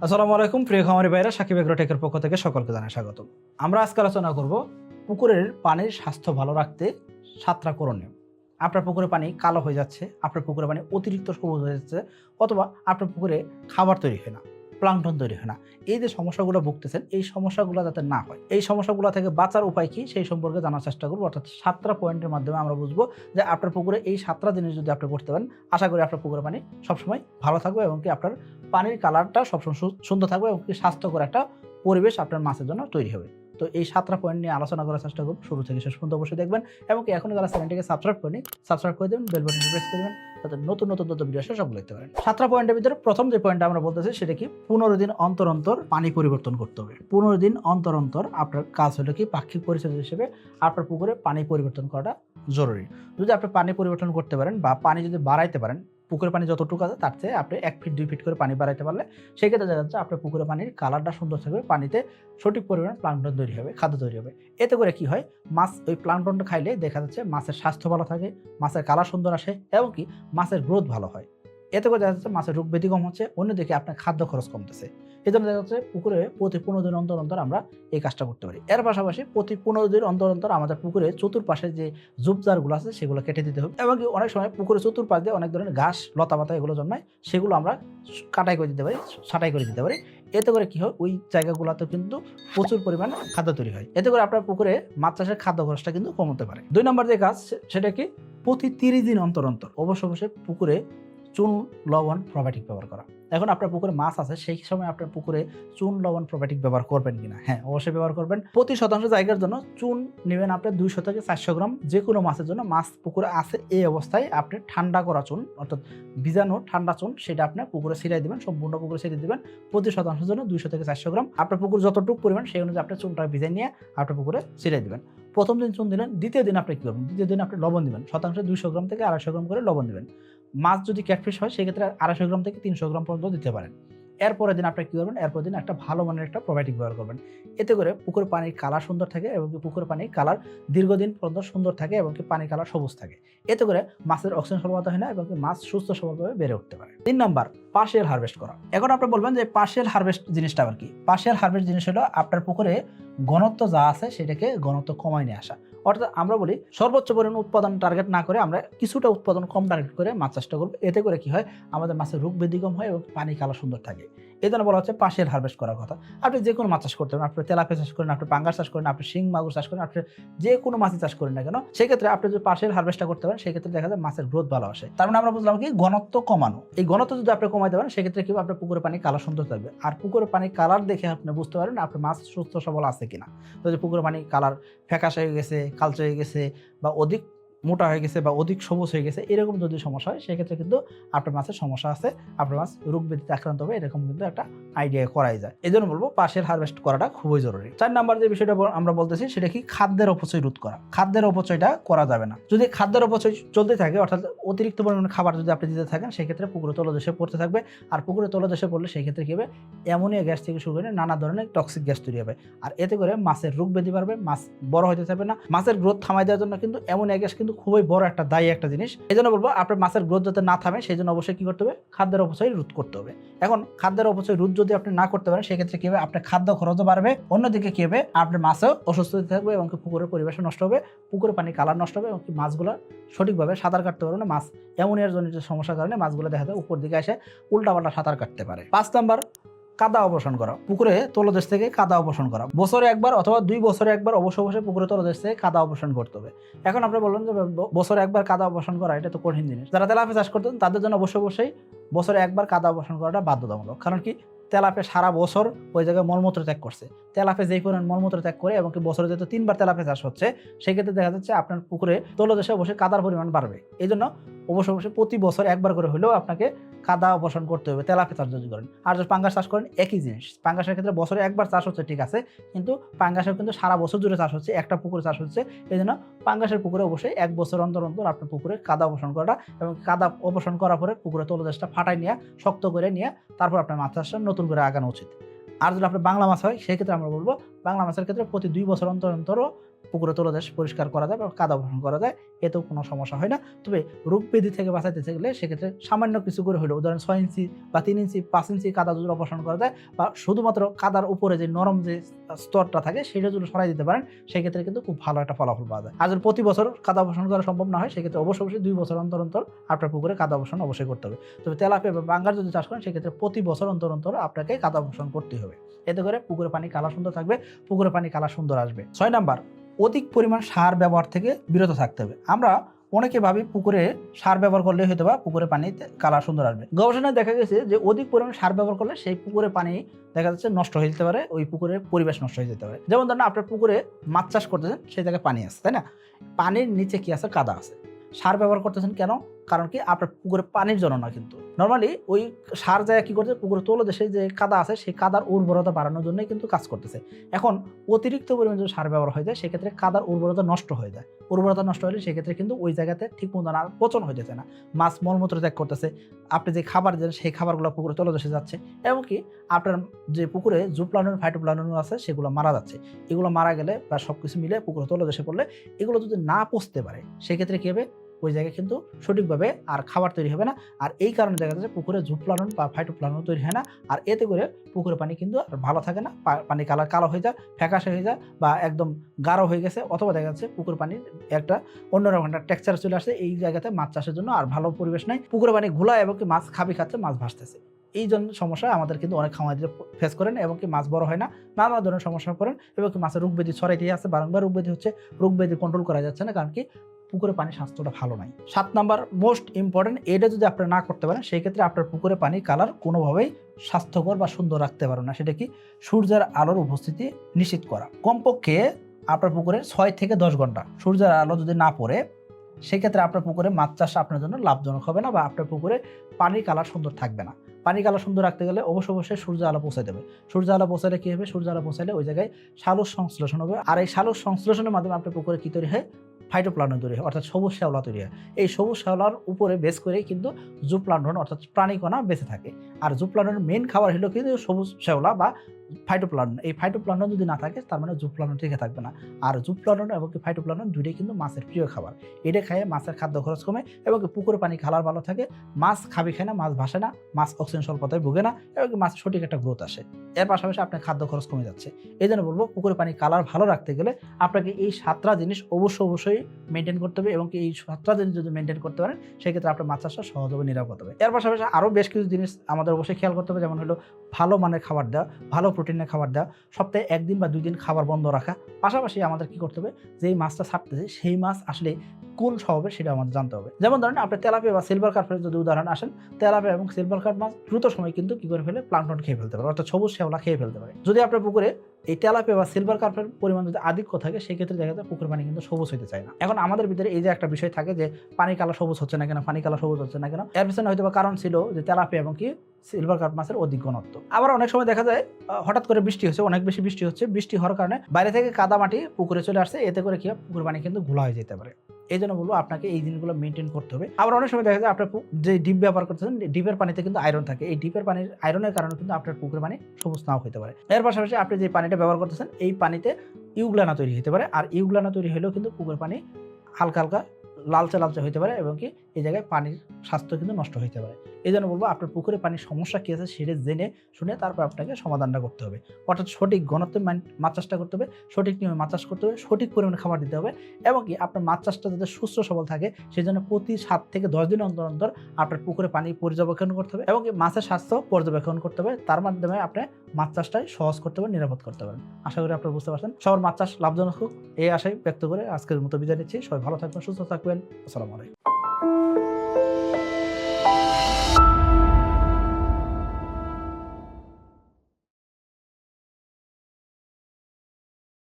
আসসালামু আলাইকুম, প্রিয় খামারি ভাইরা, সাকিব এগ্রোটেকের পক্ষ থেকে সকলকে জানাই স্বাগত আমরা আজকে আলোচনা করব পুকুরের পানির স্বাস্থ্য ভালো রাখতে সাতটা করণীয়। আপনার পুকুরে পানি কালো হয়ে যাচ্ছে, আপনার পুকুরে পানি অতিরিক্ত সবুজ হয়ে যাচ্ছে, অথবা আপনার পুকুরে খাবার তৈরি হয় না। প্লাংটন তৈরি হয় না। এই যে সমস্যাগুলো ভুগতেছেন, এই সমস্যাগুলো যাতে না হয়, এই সমস্যাগুলো থেকে বাঁচার উপায় কী সেই সম্পর্কে জানার চেষ্টা করব। অর্থাৎ সাতটা পয়েন্টের মাধ্যমে আমরা বুঝব যে আপনার পুকুরে এই সাতটা জিনিস যদি আপনি করতে পারেন, আশা করি আপনার পুকুরের পানি সবসময় ভালো থাকবে এবং কি আপনার পানির কালারটা সবসময় সুন্দর থাকবে এবং কি স্বাস্থ্যকর একটা পরিবেশ আপনার মাছের জন্য তৈরি হবে। তো এই সাতটা পয়েন্ট নিয়ে আলোচনা করার চেষ্টা করুন শুরু থেকে শেষ পর্যন্ত অবশ্যই দেখবেন। এবং কি এখনও যারা চ্যানেলটিকে সাবস্ক্রাইব করেনি সাবস্ক্রাইব করে দেবেন বেল বাটন প্রেস করে দেবেন যাতে নতুন নতুন নতুন ভিডিও আসে সব দেখতে পারেন। সাতটা পয়েন্টের ভিতরে প্রথম যে পয়েন্টটা আমরা বলতেছি, সেটা কি? পনেরো দিন অন্তর অন্তর পানি পরিবর্তন করতে হবে। পনেরো দিন অন্তর অন্তর আপনার কাজ হলো কি? পাক্ষিক পরিচর্যা হিসেবে আপনার পুকুরে পানি পরিবর্তন করাটা জরুরি। যদি আপনি পানি পরিবর্তন করতে পারেন বা পানি যদি বাড়াইতে পারেন পুকুরের পানি যতটুকু আছে, তার চেয়ে আপনি এক ফিট দুই ফিট করে পানি বাড়াইতে পারলে সেক্ষেত্রে দেখা যাচ্ছে আপনার পুকুরের পানির কালারটা সুন্দর থাকবে, পানিতে সঠিক পরিমাণে প্লান্টন তৈরি হবে, খাদ্য তৈরি হবে। এতে করে কি হয়, মাছ ওই প্লান্টনটা খাইলে দেখা যাচ্ছে মাছের স্বাস্থ্য ভালো থাকে, মাছের কালার সুন্দর আসে এবং কি মাছের গ্রোথ ভালো হয়। এতে করে দেখা যাচ্ছে মাছের রোগ ব্যাধি কম হচ্ছে, অন্যদিকে আপনার খাদ্য খরচ কমতেছে। এই জন্য দেখা যাচ্ছে পুকুরে প্রতি পনেরো দিন অন্তর অন্তর আমরা এই কাজটা করতে পারি। এর পাশাপাশি প্রতি পনেরো দিন অন্তর অন্তর আমাদের পুকুরে চতুর্পাশে যে ঝুপঝাড়গুলো আছে, সেগুলো কেটে দিতে হবে। এবং অনেক সময় পুকুরে চতুর্পাশ দিয়ে অনেক ধরনের ঘাস লতা পাতা এগুলো জন্মায়, সেগুলো আমরা কাটাই করে দিতে পারি, ছাটাই করে দিতে পারি। এতে করে কি হয়, ওই জায়গাগুলোতে কিন্তু প্রচুর পরিমাণ খাদ্য তৈরি হয়। এতে করে আপনার পুকুরে মাছ চাষের খাদ্য খরচটা কিন্তু কমতে পারে। দুই নম্বর যে কাজ সেটা কি? প্রতি তিরিশ দিন অন্তর অন্তর অবশ্য অবশ্যই পুকুরে চুন লবণ প্রোবায়োটিক ব্যবহার করা। এখন আপনার পুকুরে মাছ আছে, সেই সময় আপনার পুকুরে চুন লবণ প্রোবায়োটিক ব্যবহার করবেন কিনা? হ্যাঁ অবশ্যই ব্যবহার করবেন। প্রতি শতাংশ জায়গার জন্য চুন নেবেন আপনি দুইশো থেকে চারশো গ্রাম যে কোনো মাছের জন্য। মাছ পুকুরে আছে এই অবস্থায় আপনি ঠান্ডা করা চুন, অর্থাৎ বীজাণু ঠান্ডা চুন, সেটা আপনি পুকুরে ছিটাই দিবেন, সম্পূর্ণ পুকুরে ছিটিয়ে দেবেন। প্রতি শতাংশের জন্য দুইশো থেকে চারশো গ্রাম। আপনার পুকুর যতটুকু পরিমাণ, সেই অনুযায়ী আপনি চুনটা ভিজে নিয়ে আপনার পুকুরে ছিটাই দেবেন। প্রথম দিন চুন দিলেন, দ্বিতীয় দিন আপনি কী করবেন? দ্বিতীয় দিন আপনি লবণ দিবেন। শতাংশে দুইশো গ্রাম থেকে আড়াইশো গ্রাম করে লবণ দিবেন। মাছ যদি ক্যাটফিশ হয়, সেক্ষেত্রে আড়াইশো গ্রাম থেকে তিনশো গ্রাম পর্যন্ত দিতে পারেন। এরপরের দিন আপনি কী করবেন? এরপর দিন একটা ভালো মানের একটা প্রোবায়োটিক ব্যবহার করবেন। এতে করে পুকুরের পানির কালার সুন্দর থাকে এবং কি পুকুরের পানির কালার দীর্ঘদিন পর্যন্ত সুন্দর থাকে এবং কি পানির কালার সবুজ থাকে। এতে করে মাছের অক্সিজেন সরবরাহ হয় না এবং মাছ সুস্থ সবলভাবে বেড়ে উঠতে পারে। তিন নম্বর পার্শিয়াল হারভেস্ট করা। এখন আপনি বলবেন যে পার্শিয়াল হারভেস্ট জিনিসটা আবার কি? পার্শিয়াল হারভেস্ট জিনিস হলো আপনার পুকুরে ঘনত্ব যা আছে, সেটাকে ঘনত্ব কমায় নিয়ে আসা। অর্থাৎ আমরা বলি সর্বোচ্চ পরিমাণ উৎপাদন টার্গেট না করে আমরা কিছুটা উৎপাদন কম টার্গেট করে মাছ চাষটা করব। এতে করে কি হয়? আমাদের মাছের রোগ বৃদ্ধি কম হয় এবং পানি কালো সুন্দর থাকে। এই জন্য বলা হচ্ছে পাশের হারভেস্ট করার কথা। আপনি যে কোনো মাছ চাষ করতে পারেন, আপনি তেলাপিয়া চাষ করেন, আপনি পাঙ্গাস চাষ করেন, আপনি শিং মাগুর চাষ করেন, আপনি যে কোনো মাছই চাষ করেন না কেন, সেক্ষেত্রে আপনি যদি পাশের হারভেস্টটা করতে পারেন, সেক্ষেত্রে দেখা যায় মাছের গ্রোথ ভালো আসে। তার মানে আমরা বুঝলাম কি, ঘনত্ব কমানো। এই ঘনত্ব যদি আপনি কমাইতে পারেন, সেক্ষেত্রে কি আপনার পুকুরের পানি কালার সুন্দর থাকবে। আর পুকুরের পানি কালার দেখে আপনি বুঝতে পারেন আপনার মাছ সুস্থ সবল আছে কিনা। যদি পুকুরের পানি কালার ফ্যাকাশ হয়ে গেছে, কালচে হয়ে গেছে বা অধিক মোটা হয়ে গেছে বা অধিক সবুজ হয়ে গেছে, এরকম যদি সমস্যা হয়, সেক্ষেত্রে কিন্তু আপনার মাছের সমস্যা আছে, আপনার মাছ রোগ ব্যাধিতে আক্রান্ত হবে, এরকম কিন্তু একটা আইডিয়া করাই যায়। এই জন্য বলব, পাশের হারভেস্ট করাটা খুবই জরুরি। চার নাম্বার যে বিষয়টা আমরা বলতেছি, সেটা কি খাদ্যের অপচয় রোধ করা। খাদ্যের অপচয়টা করা যাবে না। যদি খাদ্যের অপচয় চলতে থাকে, অর্থাৎ অতিরিক্ত পরিমাণে খাবার যদি আপনি দিতে থাকেন, সেক্ষেত্রে পুকুরে তলদেশে পড়তে থাকবে। আর পুকুরে তলদেশে পড়লে সেই ক্ষেত্রে কি হবে? অ্যামোনিয়া গ্যাস থেকে শুরু করে নানা ধরনের টক্সিক গ্যাস তৈরি হবে। আর এতে করে মাছের রোগ ব্যাধি বাড়বে, মাছ বড় হতে থাকবে না। মাছের গ্রোথ থামাই দেওয়ার জন্য কিন্তু অ্যামোনিয়া গ্যাস কিন্তু খুবই বড় একটা দায়ী একটা জিনিস। এই জন্য বলব, আপনার মাছের গ্রোথ যাতে না থামে সেই জন্য অবশ্যই কি করতে হবে? খাদ্যের অপচয় রোধ করতে হবে। এখন খাদ্যের অপচয় রোধ যদি আপনি না করতে পারেন, সেক্ষেত্রে কি হবে? আপনার খাদ্য খরচও বাড়বে। অন্যদিকে কি হবে? আপনার মাছও অসুস্থ থাকবে এবং পুকুরের পরিবেশও নষ্ট হবে, পুকুরের পানি কালার নষ্ট হবে এবং মাছগুলো সঠিকভাবে সাঁতার কাটতে পারবে না। মাছ অ্যামোনিয়ার জনিত সমস্যার কারণে মাছগুলো দেখা যায় উপর দিকে এসে উল্টাপাল্টা সাঁতার কাটতে পারে। পাঁচ নাম্বার কাদা অবসান করা। পুকুরে তলদেশ থেকে কাদা অবসান করা। বছরে একবার অথবা দুই বছরে একবার অবশ্য অবশ্যই পুকুরে তলদেশ থেকে কাদা অবসান করতে হবে। এখন আপনি বললেন যে বছরে একবার কাদা অবসান করা, এটা তো কঠিন জিনিস। যারা তেলাপে চাষ করতেন, তাদের জন্য অবশ্যই অবশ্যই বছরে একবার কাদা অবসান করাটা বাধ্যতামূলক। কারণ কি? তেলাপে সারা বছর ওই জায়গায় মলমূত্র ত্যাগ করছে। তেলাপে যেই পরিমাণ মলমূত্র ত্যাগ করে এবং বছরে যেহেতু তিনবার তেলাপে চাষ হচ্ছে, সেক্ষেত্রে দেখা যাচ্ছে আপনার পুকুরে তলদেশে অবশ্যই কাদার পরিমাণ বাড়বে। এই জন্য অবশ্য অবশ্যই প্রতি বছর একবার করে হলেও আপনাকে কাদা অপসারণ করতে হবে, তেলাপে চাষ যদি করেন। আর যদি পাঙ্গাস চাষ করেন, একই জিনিস। পাঙ্গাসের ক্ষেত্রে বছরে একবার চাষ হচ্ছে, ঠিক আছে, কিন্তু পাঙ্গাসের কিন্তু সারা বছর জুড়ে চাষ হচ্ছে, একটা পুকুরে চাষ হচ্ছে এই জন্য পাঙ্গাসের পুকুরে অবশ্যই এক বছর অন্তর অন্তর আপনার পুকুরে কাদা অপসারণ করাটা এবং কাদা অপসারণ করার পরে পুকুরে তলদেশটা ফাটাই নিয়ে, শক্ত করে নিয়ে তারপর আপনার মাছ চাষটা নতুন করে আগানো উচিত। আর যদি আপনার বাংলা মাছ হয়, সেক্ষেত্রে আমরা বলব, বাংলা মাছের ক্ষেত্রে প্রতি দুই বছর অন্তর অন্তরও পুকুরে তোলা যায়, পরিষ্কার করা যায় বা কাদা বসন করা যায়, এতেও কোনো সমস্যা হয় না। তবে রোগ ব্যাধি থেকে বাঁচাইতে গেলে সেক্ষেত্রে সামান্য কিছু করে হলো উদাহরণ ছয় ইঞ্চি বা তিন ইঞ্চি, পাঁচ ইঞ্চি কাদা যদি অপসারণ করা যায় বা শুধুমাত্র কাদার উপরে যে নরম যে স্তরটা থাকে সেটা যদি সরাই দিতে পারেন, সেক্ষেত্রে কিন্তু খুব ভালো একটা ফলাফল পাওয়া যায়। আর প্রতি বছর কাদা অপসারণ করা সম্ভব না হয়, সেক্ষেত্রে অবশ্যই অবশ্যই দুই বছর অন্তর অন্তর আপনার পুকুরে কাদা অপসারণ অবশ্যই করতে হবে। তবে তেলাপিয়া বা বাঙ্গার যদি চাষ করেন, সেক্ষেত্রে প্রতি বছর অন্তর অন্তর আপনাকে কাদা অপসারণ করতে হবে। এতে করে পুকুরে পানি কালা সুন্দর থাকবে, পুকুরে পানি কালা সুন্দর আসবে। ছয় নাম্বার অধিক পরিমাণ সার ব্যবহার থেকে বিরত থাকতে হবে। আমরা অনেকে ভাবি পুকুরে সার ব্যবহার করলে হয়তো বা পুকুরে পানিতে কালার সুন্দর আসবে। গবেষণায় দেখা গেছে যে অধিক পরিমাণ সার ব্যবহার করলে সেই পুকুরে পানি দেখা যাচ্ছে নষ্ট হয়ে যেতে পারে, ওই পুকুরের পরিবেশ নষ্ট হয়ে যেতে পারে। যেমন ধরেন আপনার পুকুরে মাছ চাষ করতেছেন, সেই জায়গায় পানি আছে, তাই না? পানির নিচে কি আছে? কাদা আছে। সার ব্যবহার করতেছেন কেন? কারণ কি, আপনার পুকুরে পানির জন্য না কিন্তু। নর্মালি ওই সার জায়গা কি করছে, পুকুরে তোলো দেশে যে কাদা আছে, সেই কাদার উর্বরতা বাড়ানোর জন্যই কিন্তু কাজ করতেছে। এখন অতিরিক্ত পরিমাণে যদি সার ব্যবহার হয়ে যায়, সেক্ষেত্রে কাদার উর্বরতা নষ্ট হয়ে যায়। উর্বরতা নষ্ট হলে সেক্ষেত্রে কিন্তু ওই জায়গাতে ঠিক মতো আর পচন হয়ে যেতে না। মাছ মলমূত্র ত্যাগ করতেছে। আপনি যে খাবার দেন, সেই খাবারগুলো পুকুরে তোলা দেশে যাচ্ছে। এমনকি আপনার যে পুকুরে জুপ্লানন ফাইটোপ্লানন আছে, সেগুলো মারা যাচ্ছে। এগুলো মারা গেলে বা সব কিছু মিলে পুকুরে তোলা দেশে পড়লে এগুলো যদি না পচতে পারে, সেক্ষেত্রে কী হবে? ওই জায়গায় কিন্তু সঠিকভাবে আর খাবার তৈরি হবে না। আর এই কারণে দেখা যাচ্ছে পুকুরে ঝুপ্লানন বা ফাইটোপ্লানন তৈরি হয় না। আর এতে করে পুকুরে পানি কিন্তু আর ভালো থাকে না। পানি কালার কালো হয়ে যায়, ফ্যাকাশে হয়ে যায় বা একদম গাঢ় হয়ে গেছে। অথবা দেখা যাচ্ছে পুকুর পানির একটা অন্যরকম একটা টেক্সচার চলে আসছে এই জায়গাতে মাছ চাষের জন্য আর ভালো পরিবেশ নাই। পুকুরের পানি ঘোলা এবং কি মাছ খাবি খাচ্ছে, মাছ ভাসতেছে। এই জন্য সমস্যা আমাদের কিন্তু অনেক খামারিরা ফেস করেন এবং কি মাছ বড় হয় না। নানা ধরনের সমস্যা করেন এবং কি মাছের রোগ ব্যাধি ছড়াইতে আছে বারংবার রোগ ব্যাধি হচ্ছে। রোগ ব্যাধি কন্ট্রোল করা যাচ্ছে না। কারণ কি পুকুরে পানির স্বাস্থ্যটা ভালো নাই। সাত নাম্বার মোস্ট ইম্পর্টেন্ট এটা যদি আপনারা না করতে পারেন, সেই ক্ষেত্রে আপনার পুকুরে পানি কালার কোনোভাবেই স্বাস্থ্যকর বা সুন্দর রাখতে পারো না। সেটা কি? সূর্যের আলোর উপস্থিতি নিশ্চিত করা। কমপক্ষে আপনার পুকুরে ছয় থেকে দশ ঘণ্টা সূর্যের আলো যদি না পড়ে সেক্ষেত্রে আপনার পুকুরে মাছ চাষ আপনার জন্য লাভজনক হবে না বা আপনার পুকুরে পানির কালার সুন্দর থাকবে না। পানি কালার সুন্দর রাখতে গেলে অবশ্যই অবশ্যই সূর্য আলো পৌঁছে দেবে সূর্য আলো পৌঁছালে কী হবে? সূর্য আলো পৌঁছালে ওই জায়গায় সালোক সংশ্লেষণ হবে। আর এই সালোক সংশ্লেষণের মাধ্যমে আপনার পুকুরে কী তৈরি হয়? ফাইটোপ্লান্টন তৈরি হয়, অর্থাৎ সবুজ শ্যাওলা তৈরি হয়। এই সবুজ শ্যাওলার উপরে বেস করেই কিন্তু জুপ্লান্টন অর্থাৎ প্রাণীকণা বেঁচে থাকে। আর জুপ্লান্টনের মেন খাবার হলো কিন্তু সবুজ শ্যাওলা বা ফাইটোপ্লান্টন এই ফাইটোপ্লান্টন যদি না থাকে, তার মানে জুপ্লান্টন টিকে থাকবে না। আর জুপ্লান্টন এবং ফাইটোপ্লান্টন দুইটাই কিন্তু মাছের প্রিয় খাবার। এটা খায় মাছের খাদ্য খরচ কমে এবং পুকুরে পানি খালার ভালো থাকে। মাছ খাবি খায় না, মাছ ভাসে না, মাছ অক্সিজেন স্বল্পতায় ভুগে না এবং মাছ সঠিক একটা গ্রোথ আসে। এর পাশাপাশি আপনার খাদ্য খরচ কমে যাচ্ছে। এই জন্য বলব পুকুরে পানি কালার ভালো রাখতে গেলে আপনাকে এই সাতটা জিনিস অবশ্যই অবশ্যই মেনটেন করতে হবে এবং এই সাতটা যদি মেনটেন করতে পারেন, সেক্ষেত্রে আপনার মাছ চাষটা সহজ হবে, নিরাপদ হবে। এর পাশাপাশি আরও বেশ কিছু জিনিস আমাদের অবশ্যই খেয়াল করতে হবে, যেমন হলো ভালো মানের খাবার দেওয়া, ভালো প্রোটিনের খাবার দেওয়া, সপ্তাহে একদিন বা দুই দিন খাবার বন্ধ রাখা। পাশাপাশি আমাদের কি করতে হবে, যেই মাছটা ছাড়তেছে, সেই মাছ আসলে কোন স্বভাবের সেটা আমাদের জানতে হবে। যেমন ধরেন আপনি তেলাপিয়া বা সিলভার কার্পের যদি উদাহরণ আসেন, তেলাপিয়া এবং সিলভার কার্প মাছ দ্রুত সময় কিন্তু কি করে ফেলে? প্লান্টন খেয়ে ফেলতে পারে, অর্থাৎ সবুজ শ্যাওলা খেয়ে ফেলতে পারে। যদি আপনার পুকুরে এই তেলাপিয়া বা সিলভার কার্পের পরিমাণ যদি আধিক্য থাকে, সেক্ষেত্রে দেখা যায় পুকুর পানি কিন্তু সবুজ হতে চায় না। এখন আমাদের ভিতরে এই যে একটা বিষয় থাকে যে, পানি কালা সবুজ হচ্ছে না কেন, পানি কালা সবুজ হচ্ছে না কেন, এর পিছনে হয়তো কারণ ছিল যে তেলাপিয়া এবং কি সিলভার কার্প মাছের অধিক ঘনত্ব। আবার অনেক সময় দেখা যায় হঠাৎ করে বৃষ্টি হচ্ছে, অনেক বেশি বৃষ্টি হচ্ছে। বৃষ্টি হওয়ার কারণে বাইরে থেকে কাদা মাটি পুকুরে চলে আসছে, এতে করে কি পুকুর পানি কিন্তু ঘোলা হয়ে যেতে পারে। এই জন্য বলব আপনাকে এই জিনিসগুলো মেনটেন করতে হবে। আবার অনেক সময় দেখা যায়, আপনার যে ডিপ ব্যবহার করতেছেন ডিপের পানিতে কিন্তু আয়রন থাকে। এই ডিপের পানির আয়রনের কারণে কিন্তু আপনার পুকুরের পানি সবুজ নাও হতে পারে। এর পাশাপাশি আপনি যে পানিটা ব্যবহার করতেছেন, এই পানিতে ইউগ্লানা তৈরি হতে পারে। আর ইউগ্লানা তৈরি হলেও কিন্তু পুকুরের পানি হালকা হালকা লালচে লালচে হতে পারে এবং কি এই জায়গায় পানির স্বাস্থ্য কিন্তু নষ্ট হতে পারে। এই জন্য বলব আপনার পুকুরে পানির সমস্যা কী আছে সেটা জেনে, শুনে তারপর আপনাকে সমাধানটা করতে হবে। অর্থাৎ সঠিক ঘনত্বে মাছ চাষটা করতে হবে, সঠিক নিয়মে মাছ চাষ করতে হবে, সঠিক পরিমাণে খাবার দিতে হবে এবং কি আপনার মাছ চাষটা যাতে সুস্থ সবল থাকে সেই জন্য প্রতি সাত থেকে দশ দিন অন্তর অন্তর আপনার পুকুরে পানি পর্যবেক্ষণ করতে হবে এবং মাছের স্বাস্থ্য পর্যবেক্ষণ করতে হবে। তার মাধ্যমে আপনি মাছ চাষটাই সহজ করতে পারেন, নিরাপদ করতে পারেন। আশা করি আপনারা বুঝতে পারছেন। সবার মাছ চাষ লাভজনক হোক, এই আশাই ব্যক্ত করে আজকের মতো বিদায় নিচ্ছি। সবাই ভালো থাকবেন, সুস্থ থাকবেন। আসসালামু আলাইকুম।